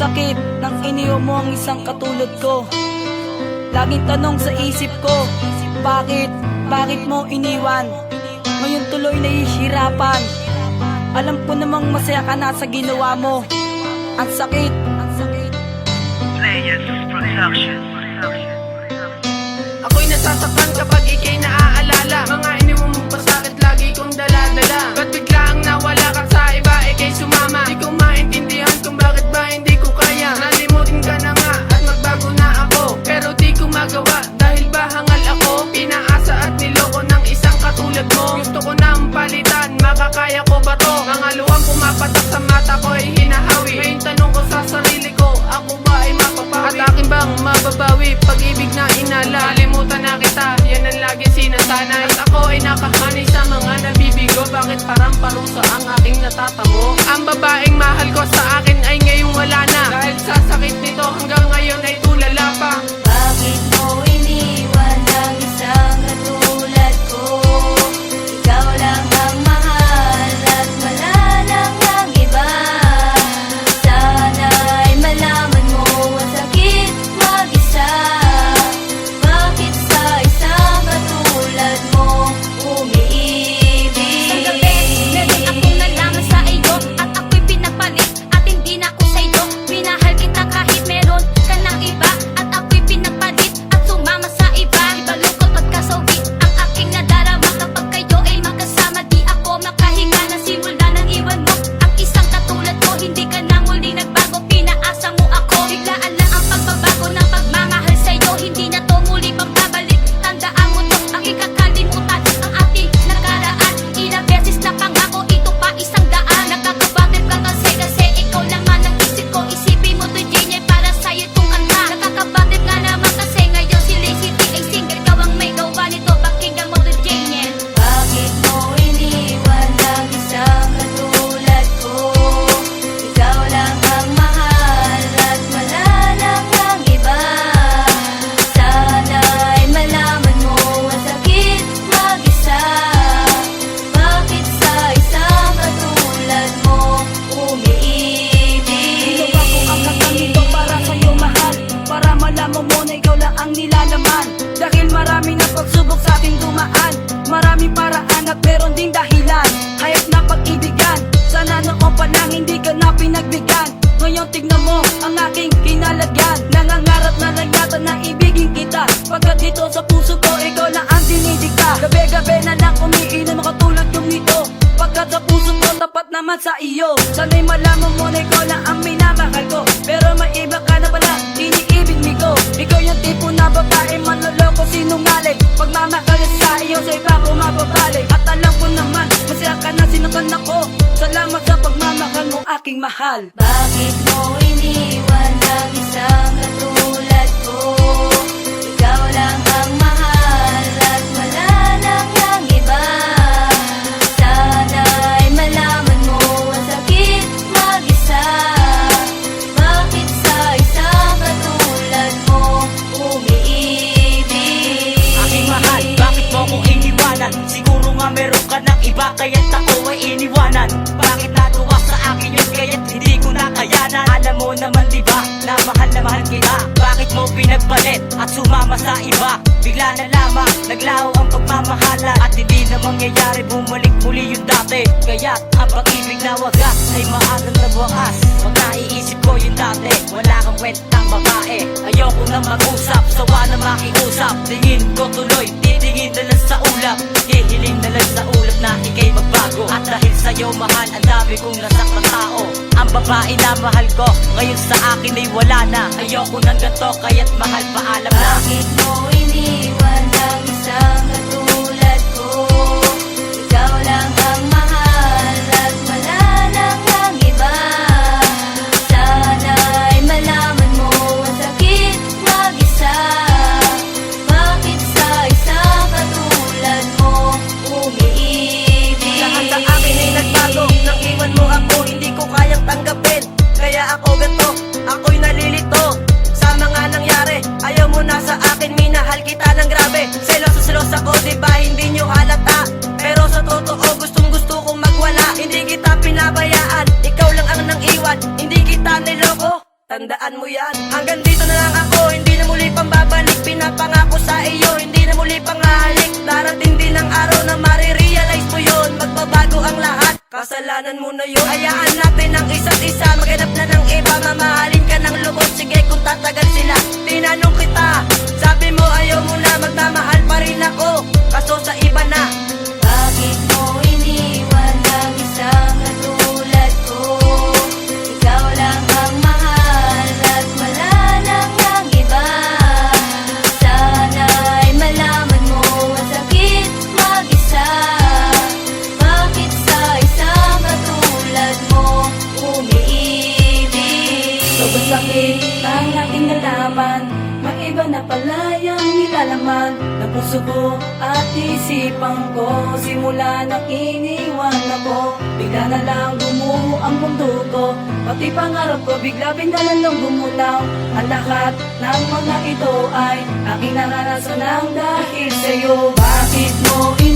sakit nang iniyo mo ang isang katulad ko. Laging tanong sa isip ko Bakit, bakit mo iniwan? Ngayon tuloy nahihirapan. Alam ko namang masaya ka na sa ginawa mo. Ang sakit, Players Production. Ako'y nasasaktan kapag ikay naaalala. Mga iniwang mong pasakit lagi kong daladala. Ba't palitan, makakaya ko ba to? Mga luwang pumapatak sa mata ko ay hinahawi Ngayon tanong ko sa sarili ko, ako ba ay mapapawi? At akin bang mababawi pag-ibig na inala? Kalimutan na kita, yan ang lagi sinasanay At ako ay nakahanay sa mga nabibigo Bakit parang parusa ang aking natatamo? Ang babaeng dumaan. Marami paraan at meron ding dahilan. Hayop na pag-ibigan Sana noon pa lang hindi ka na pinagbigyan. Ngayon tignan mo ang aking kinalagyan. Nangangarap na lang yata na ibigin kita. Pagkat dito sa puso ko ikaw lang ang dinidikta. Gabi-gabi na lang umiinom katulad yung nito. Pagkat sa puso ko tapat naman sa iyo. Sana'y malaman mo na ikaw lang ang minamahal ko. Pero may iba ka na pala, ko Ikaw yung tipo na babae manloloko sinungaling. Pagmamahal sa iyo sa iba ko mababalik. At alam ko naman, masaya ka na sinukan ako Salamat sa pagmamahal mo aking mahal. Bakit mo iniwan ang isang katulad ko? Ikaw lang iba Kaya't ako ay iniwanan. Bakit natuwa sa akin yun? Kaya't hindi ko nakayanan. Alam mo naman diba Na mahal na mahal kita Bakit mo pinagpalit At sumama sa iba? Bigla na lamang Naglaho ang pagmamahala At hindi na mangyayari Bumalik muli yung dati. Kaya't ang pag-ibig na wagas Ay maagang nagwakas. Pag naiisip ko yung dati Wala kang kwentang babae. Ayoko na mag-usap Sawa na makiusap. Tingin ko tuloy Titingin na lang sa ulap. Hihiling na lang sa ulap na ikay magbago. At dahil sa'yo mahal Ang dami kong nasaktan tao. Ang babae na mahal ko Ngayon sa akin ay wala na. Ayoko ng ganito Kaya't mahal paalam na. Bakit mo iniwan ang isang katulad ko? Ikaw lang ang mahal at wala lang ang iba. Sana'y malaman mo ang sakit mag-isa. Bakit sa isang katulad mo umiibig? Lahat sa akin ay nagbago. Nang iwan mo ako, hindi ko kayang tanggapin. Kaya ako ganto, ako'y nalilito Ayaw mo na sa akin, minahal kita ng grabe. Seloso, selosa ko, di ba? Hindi nyo halata. Pero sa totoo, gustong gusto kong magwala. Hindi kita pinabayaan, ikaw lang ang nang iwan Hindi kita niloko, tandaan mo yan. Hanggang dito na lang ako, hindi na muli pang babalik. Pinapangako sa iyo, hindi na muli pang ahalik Darating din ang araw na marirealize mo yun. Magbabago ang lahat, kasalanan mo na yun. Hayaan natin ang isa't isa, maganap na ng iba Mamahalin ka ng lubos. Sige kung tatagal sila Tinanong kita. Sabi mo ayaw mo na Magmamahal pa rin ako. Kaso sa iba na Maiba na pala yung nilalaman Ng puso ko at isipan ko. Simula nang iniwan ako Bigla na lang gumuho ang mundo ko. Pati pangarap ko bigla bigla lang gumulaw Ang lahat ng mga ito ay Aking naranasan ng dahil sa'yo. Bakit mo iniwan